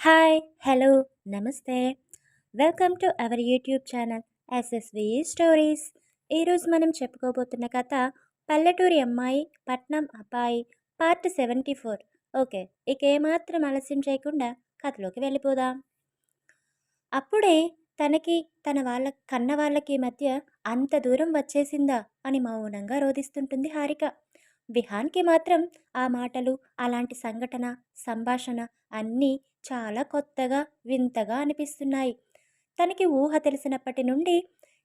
Hi hello నమస్తే. Welcome to our YouTube channel SSV stories ఈరోజు మనం చెప్పుకోబోతున్న కథ పల్లెటూరి అమ్మాయి పట్నం అబ్బాయి పార్ట్ సెవెంటీ ఫోర్ ఓకే ఇక ఏమాత్రం ఆలస్యం చేయకుండా కథలోకి వెళ్ళిపోదాం. అప్పుడే తనకి తన వాళ్ళ కన్న వాళ్ళకి మధ్య అంత దూరం వచ్చేసిందా అని మౌనంగా రోధిస్తుంటుంది హారిక. విహాన్కి మాత్రం ఆ మాటలు అలాంటి సంఘటన సంభాషణ అన్నీ చాలా కొత్తగా వింతగా అనిపిస్తున్నాయి. తనకి ఊహ తెలిసినప్పటి నుండి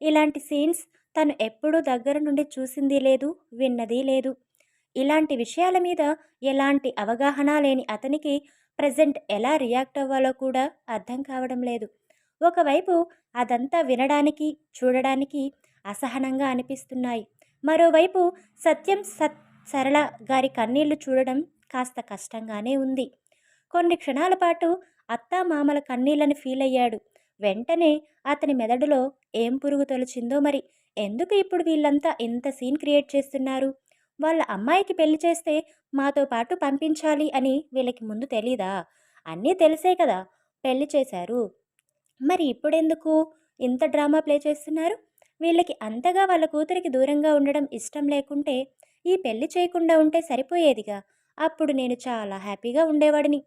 ఇలాంటి సీన్స్ తను ఎప్పుడూ దగ్గర నుండి చూసింది లేదు విన్నది లేదు. ఇలాంటి విషయాల మీద ఎలాంటి అవగాహన లేని అతనికి ప్రజెంట్ ఎలా రియాక్ట్ అవ్వాలో కూడా అర్థం కావడం లేదు. ఒకవైపు అదంతా వినడానికి చూడడానికి అసహనంగా అనిపిస్తున్నాయి. మరోవైపు సత్యం సత్ సరళ గారి కన్నీళ్ళు చూడడం కాస్త కష్టంగానే ఉంది. కొన్ని క్షణాల పాటు అత్తా మామల కన్నీళ్ళని ఫీల్ అయ్యాడు. వెంటనే అతని మెదడులో ఏం పురుగు తొలిచిందో మరి. ఎందుకు ఇప్పుడు వీళ్ళంతా ఇంత సీన్ క్రియేట్ చేస్తున్నారు? వాళ్ళ అమ్మాయికి పెళ్ళి చేస్తే మాతో పాటు పంపించాలి అని వీళ్ళకి ముందు తెలీదా? అన్నీ తెలిసే కదా. పెళ్ళి చేశారు. మరి ఇప్పుడెందుకు? ఇంత డ్రామా ప్లే చేస్తున్నారు? వీళ్ళకి అంతగా వాళ్ళ కూతురికి దూరంగా ఉండడం ఇష్టం లేకుంటే ఈ పెళ్ళి చేయకుండా ఉంటే సరిపోయేదిగా. అప్పుడు నేను చాలా హ్యాపీగా ఉండేవాడిని.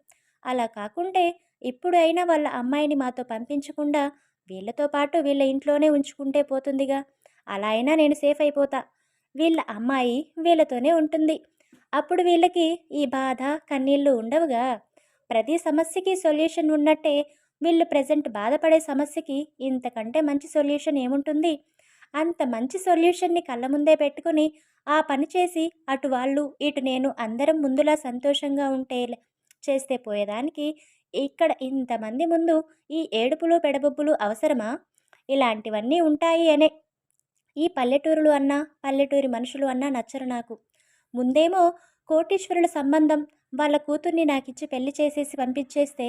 అలా కాకుంటే ఇప్పుడు అయినా వాళ్ళ అమ్మాయిని మాతో పంపించకుండా వీళ్ళతో పాటు వీళ్ళ ఇంట్లోనే ఉంచుకుంటే పోతుందిగా. అలా అయినా నేను సేఫ్ అయిపోతా. వీళ్ళ అమ్మాయి వీళ్ళతోనే ఉంటుంది. అప్పుడు వీళ్ళకి ఈ బాధ కన్నీళ్ళు ఉండవుగా. ప్రతి సమస్యకి సొల్యూషన్ ఉన్నట్టే వీళ్ళు ప్రజెంట్ బాధపడే సమస్యకి ఇంతకంటే మంచి సొల్యూషన్ ఏముంటుంది? అంత మంచి సొల్యూషన్ని కళ్ళ ముందే పెట్టుకుని ఆ పని చేసి అటు వాళ్ళు ఇటు నేను అందరం ముందులా సంతోషంగా ఉంటే చేస్తే పోయేదానికి ఇక్కడ ఇంతమంది ముందు ఈ ఏడుపులు పెడబొబ్బులు అవసరమా? ఇలాంటివన్నీ ఉంటాయి అనే ఈ పల్లెటూరులు అన్నా పల్లెటూరి మనుషులు అన్నా నచ్చరు నాకు. ముందేమో కోటీశ్వరుల సంబంధం వాళ్ళ కూతుర్ని నాకిచ్చి పెళ్ళి చేసేసి పంపించేస్తే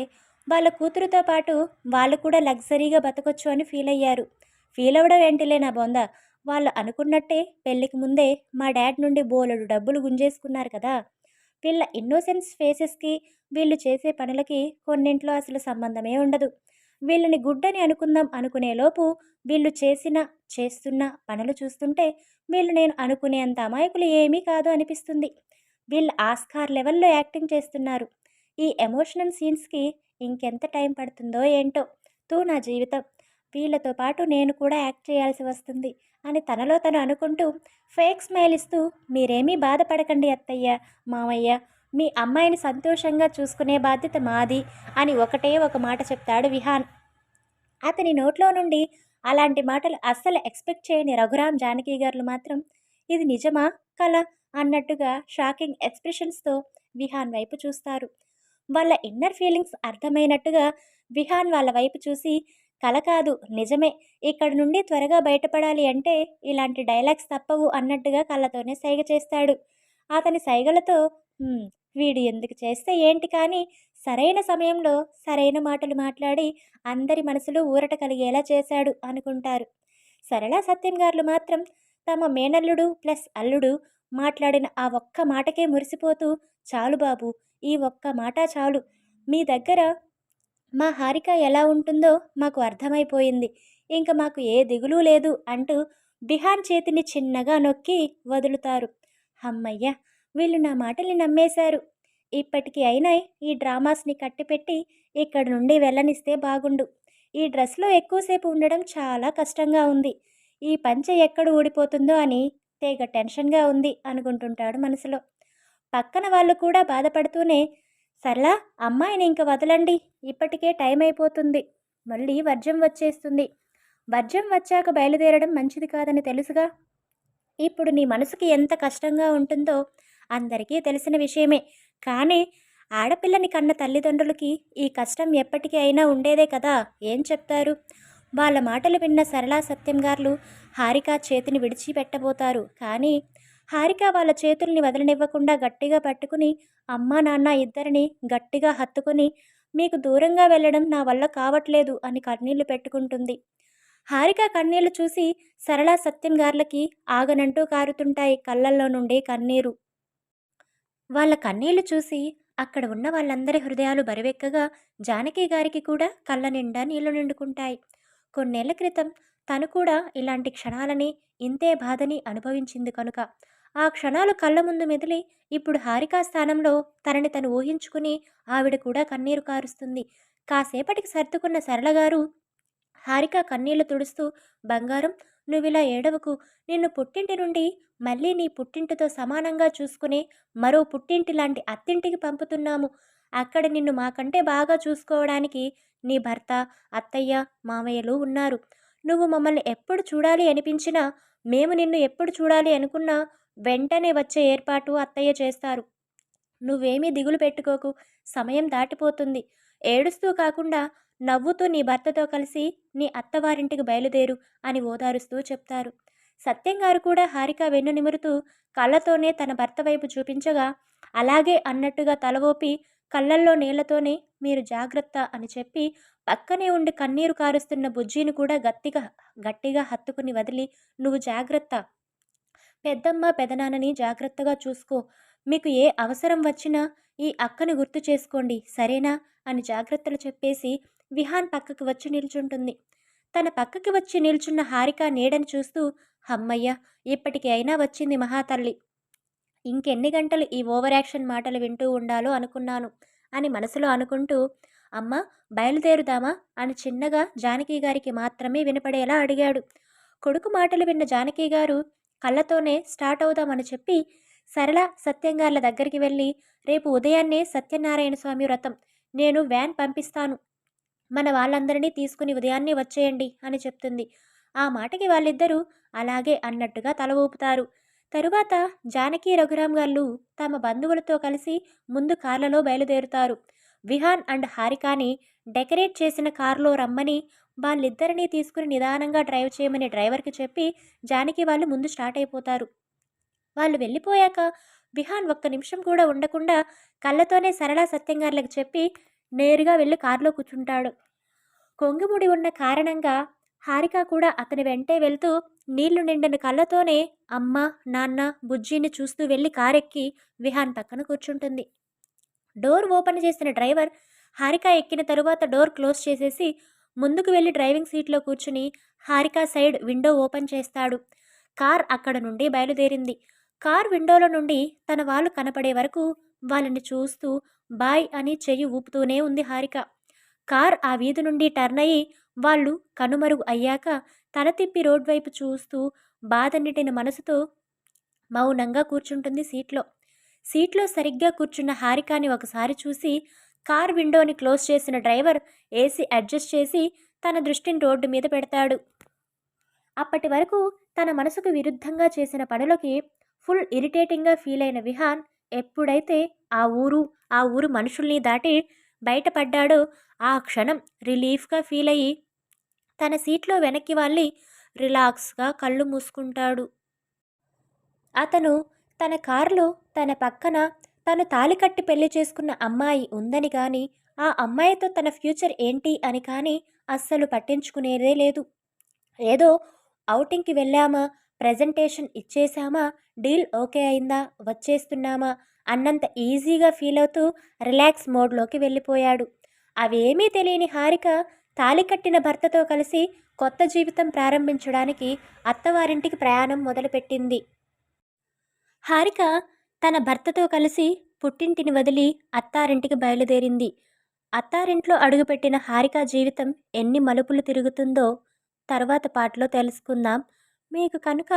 వాళ్ళ కూతురుతో పాటు వాళ్ళు కూడా లగ్జరీగా బతకొచ్చు అని ఫీల్ అయ్యారు ఫీల్ అవ్వడం ఏంటిలే నా బొంద? వాళ్ళు అనుకున్నట్టే పెళ్ళికి ముందే మా డాడ్ నుండి బోలెడు డబ్బులు గుంజేసుకున్నారు కదా. వీళ్ళ ఇన్నోసెన్స్ ఫేసెస్కి వీళ్ళు చేసే పనులకి కొన్నింట్లో అసలు సంబంధమే ఉండదు. వీళ్ళని గుడ్డని అనుకుందాం అనుకునేలోపు వీళ్ళు చేసిన చేస్తున్న పనులు చూస్తుంటే వీళ్ళు నేను అనుకునేంత అమాయకులు ఏమీ కాదు అనిపిస్తుంది. వీళ్ళు ఆస్కార్ లెవెల్లో యాక్టింగ్ చేస్తున్నారు. ఈ ఎమోషనల్ సీన్స్కి ఇంకెంత టైం పడుతుందో ఏంటో తూ నా జీవితం. వీళ్ళతో పాటు నేను కూడా యాక్ట్ చేయాల్సి వస్తుంది అని తనలో తను అనుకుంటూ ఫేక్ స్మైల్ ఇస్తూ మీరేమీ బాధపడకండి అత్తయ్య మామయ్య. మీ అమ్మాయిని సంతోషంగా చూసుకునే బాధ్యత మాది అని ఒకటే ఒక మాట చెప్తాడు విహాన్. అతని నోట్లో నుండి అలాంటి మాటలు అస్సలు ఎక్స్పెక్ట్ చేయని రఘురామ్ జానకి గారు మాత్రం ఇది నిజమా కళ అన్నట్టుగా షాకింగ్ ఎక్స్ప్రెషన్స్తో విహాన్ వైపు చూస్తారు. వాళ్ళ ఇన్నర్ ఫీలింగ్స్ అర్థమైనట్టుగా విహాన్ వాళ్ళ వైపు చూసి కల కాదు. నిజమే. ఇక్కడ నుండి త్వరగా బయటపడాలి అంటే ఇలాంటి డైలాగ్స్ తప్పవు అన్నట్టుగా కళ్ళతోనే సైగ చేస్తాడు. అతని సైగలతో వీడు ఎందుకు చేస్తే ఏంటి కానీ సరైన సమయంలో సరైన మాటలు మాట్లాడి అందరి మనసులో ఊరట కలిగేలా చేశాడు అనుకుంటారు. సరళ సత్యం గారు మాత్రం తమ మేనల్లుడు ప్లస్ అల్లుడు మాట్లాడిన ఆ ఒక్క మాటకే మురిసిపోతూ చాలు బాబు ఈ ఒక్క మాట చాలు. మీ దగ్గర మా హారిక ఎలా ఉంటుందో మాకు అర్థమైపోయింది. ఇంకా మాకు ఏ దిగులు లేదు అంటూ బిహాన్ చేతిని చిన్నగా నొక్కి వదులుతారు. అమ్మయ్య వీళ్ళు నా మాటల్ని నమ్మేశారు. ఇప్పటికి అయినా ఈ డ్రామాస్ని కట్టిపెట్టి ఇక్కడ నుండి వెళ్ళనిస్తే బాగుండు. ఈ డ్రెస్లో ఎక్కువసేపు ఉండడం చాలా కష్టంగా ఉంది. ఈ పంచె ఎక్కడ ఊడిపోతుందో అని తెగ టెన్షన్గా ఉంది అనుకుంటుంటాడు మనసులో. పక్కన వాళ్ళు కూడా బాధపడుతూనే సర్లా అమ్మాయిని ఇంక వదలండి. ఇప్పటికే టైం అయిపోతుంది. మళ్ళీ వర్జం వచ్చేస్తుంది. వర్జం వచ్చాక బయలుదేరడం మంచిది కాదని తెలుసుగా? ఇప్పుడు నీ మనసుకి ఎంత కష్టంగా ఉంటుందో అందరికీ తెలిసిన విషయమే. కానీ ఆడపిల్లని కన్న తల్లిదండ్రులకి ఈ కష్టం ఎప్పటికీ అయినా ఉండేదే కదా? ఏం చెప్తారు? వాళ్ళ మాటలు విన్న సరళా సత్యం గారు హారిక చేతిని విడిచిపెట్టబోతారు. కానీ హారిక వాళ్ళ చేతుల్ని వదలనివ్వకుండా గట్టిగా పట్టుకుని అమ్మా నాన్న ఇద్దరిని గట్టిగా హత్తుకుని మీకు దూరంగా వెళ్ళడం నా వల్ల కావట్లేదు అని కన్నీళ్ళు పెట్టుకుంటుంది. హారిక కన్నీళ్ళు చూసి సరళ సత్యం గార్లకి ఆగనంటూ కారుతుంటాయి కళ్ళల్లో నుండి కన్నీరు. వాళ్ళ కన్నీళ్ళు చూసి అక్కడ ఉన్న వాళ్ళందరి హృదయాలు బరువెక్కగా జానకి గారికి కూడా కళ్ళ నిండా నీళ్ళు నిండుకుంటాయి. కొన్నేళ్ళ క్రితం తను కూడా ఇలాంటి క్షణాలని ఇంతే బాధని అనుభవించింది కనుక. ఆ క్షణాలు కళ్ళ ముందు మెదిలి ఇప్పుడు హారికా స్థానంలో తనని తను ఊహించుకుని ఆవిడ కూడా కన్నీరు కారుస్తుంది. కాసేపటికి సర్దుకున్న సరళగారు హారిక కన్నీళ్ళు తుడుస్తూ బంగారం నువ్విలా ఏడవకు. నిన్ను పుట్టింటి నుండి మళ్ళీ నీ పుట్టింటితో సమానంగా చూసుకుని మరో పుట్టింటి లాంటి అత్తింటికి పంపుతున్నాము. అక్కడ నిన్ను మాకంటే బాగా చూసుకోవడానికి నీ భర్త అత్తయ్య మామయ్యలు ఉన్నారు. నువ్వు మమ్మల్ని ఎప్పుడు చూడాలి అనిపించినా మేము నిన్ను ఎప్పుడు చూడాలి అనుకున్నా వెంటనే వచ్చే ఏర్పాటు అత్తయ్య చేస్తారు. నువ్వేమీ దిగులు పెట్టుకోకు. సమయం దాటిపోతుంది. ఏడుస్తూ కాకుండా నవ్వుతూ నీ భర్తతో కలిసి నీ అత్తవారింటికి బయలుదేరు అని ఓదారుస్తూ చెప్తారు. సత్యం గారు కూడా హారిక వెన్ను నిమురుతూ కళ్ళతోనే తన భర్త వైపు చూపించగా అలాగే అన్నట్టుగా తలవోపి కళ్ళల్లో నీళ్ళతోనే మీరు జాగ్రత్త అని చెప్పి పక్కనే ఉండి కన్నీరు కారుస్తున్న బుజ్జిని కూడా గట్టిగా గట్టిగా హత్తుకుని వదిలి నువ్వు జాగ్రత్త. పెద్దమ్మ పెదనాన్నని జాగ్రత్తగా చూసుకో. మీకు ఏ అవసరం వచ్చినా ఈ అక్కని గుర్తు చేసుకోండి సరేనా? అని జాగ్రత్తలు చెప్పేసి విహాన్ పక్కకు వచ్చి నిల్చుంటుంది. తన పక్కకి వచ్చి నిల్చున్న హారిక నీడని చూస్తూ అమ్మయ్య ఇప్పటికి అయినా వచ్చింది మహాతల్లి. ఇంకెన్ని గంటలు ఈ ఓవర్ యాక్షన్ మాటలు వింటూ ఉండాలో అనుకున్నాను అని మనసులో అనుకుంటూ అమ్మ బయలుదేరుదామా? అని చిన్నగా జానకి గారికి మాత్రమే వినపడేలా అడిగాడు. కొడుకు మాటలు విన్న జానకి గారు కళ్ళతోనే స్టార్ట్ అవుదామని చెప్పి సరళ సత్యంగార్ల దగ్గరికి వెళ్ళి రేపు ఉదయాన్నే సత్యనారాయణ స్వామి వ్రతం. నేను వ్యాన్ పంపిస్తాను. మన వాళ్ళందరినీ తీసుకుని ఉదయాన్నే వచ్చేయండి అని చెప్తుంది. ఆ మాటకి వాళ్ళిద్దరూ అలాగే అన్నట్టుగా తల ఊపుతారు. తరువాత జానకి రఘురామ్ గారు తమ బంధువులతో కలిసి ముందు కార్లలో బయలుదేరుతారు. విహాన్ అండ్ హారికాని డెకరేట్ చేసిన కారులో రమ్మని వాళ్ళిద్దరినీ తీసుకుని నిదానంగా డ్రైవ్ చేయమని డ్రైవర్కి చెప్పి జానకి వాళ్ళు ముందు స్టార్ట్ అయిపోతారు. వాళ్ళు వెళ్ళిపోయాక విహాన్ ఒక్క నిమిషం కూడా ఉండకుండా కళ్ళతోనే సరళా సత్యంగార్లకు చెప్పి నేరుగా వెళ్ళి కారులో కూర్చుంటాడు. కొంగుముడి ఉన్న కారణంగా హారిక కూడా అతని వెంటే వెళ్తూ నీళ్ళు నిండిన కళ్ళతోనే అమ్మ నాన్న బుజ్జిని చూస్తూ వెళ్ళి కారెక్కి విహాన్ పక్కన కూర్చుంటుంది. డోర్ ఓపెన్ చేసిన డ్రైవర్ హారిక ఎక్కిన తరువాత డోర్ క్లోజ్ చేసేసి ముందుకు వెళ్ళి డ్రైవింగ్ సీట్లో కూర్చుని హారిక సైడ్ విండో ఓపెన్ చేస్తాడు. కార్ అక్కడ నుండి బయలుదేరింది. కార్ విండోలో నుండి తన వాళ్ళు కనపడే వరకు వాళ్ళని చూస్తూ బాయ్ అని చెయ్యి ఊపుతూనే ఉంది హారిక. కార్ ఆ వీధి నుండి టర్న్ అయ్యి వాళ్ళు కనుమరుగు అయ్యాక తల తిప్పి రోడ్ వైపు చూస్తూ బాధ మనసుతో మౌనంగా కూర్చుంటుంది సీట్లో. సీట్లో సరిగ్గా కూర్చున్న హారికాని ఒకసారి చూసి కార్ విండోని క్లోజ్ చేసిన డ్రైవర్ ఏసీ అడ్జస్ట్ చేసి తన దృష్టిని రోడ్డు మీద పెడతాడు. అప్పటి వరకు తన మనసుకు విరుద్ధంగా చేసిన పనులకి ఫుల్ ఇరిటేటింగ్గా ఫీల్ అయిన విహాన్ ఎప్పుడైతే ఆ ఊరు ఆ ఊరు మనుషుల్ని దాటి బయటపడ్డాడో ఆ క్షణం రిలీఫ్గా ఫీల్ అయ్యి తన సీట్లో వెనక్కి వాళ్ళి రిలాక్స్గా కళ్ళు మూసుకుంటాడు. అతను తన కారులో తన పక్కన తను తాలి కట్టి పెళ్ళి చేసుకున్న అమ్మాయి ఉందని కానీ ఆ అమ్మాయితో తన ఫ్యూచర్ ఏంటి అని కానీ అస్సలు పట్టించుకునేదే లేదు. ఏదో ఔటింగ్కి వెళ్ళామా ప్రజెంటేషన్ ఇచ్చేసామా డీల్ ఓకే అయిందా వచ్చేస్తున్నామా అన్నంత ఈజీగా ఫీల్ అవుతూ రిలాక్స్ మోడ్లోకి వెళ్ళిపోయాడు. అవేమీ తెలియని హారిక తాలి కట్టిన భర్తతో కలిసి కొత్త జీవితం ప్రారంభించడానికి అత్తవారింటికి ప్రయాణం మొదలుపెట్టింది. హారిక తన భర్తతో కలిసి పుట్టింటిని వదిలి అత్తారింటికి బయలుదేరింది. అత్తారింట్లో అడుగుపెట్టిన హారిక జీవితం ఎన్ని మలుపులు తిరుగుతుందో తర్వాత పాటలో తెలుసుకుందాం. మీకు కనుక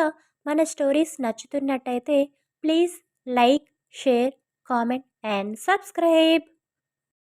మన stories నచ్చుతున్నట్టయితే please like share comment and subscribe.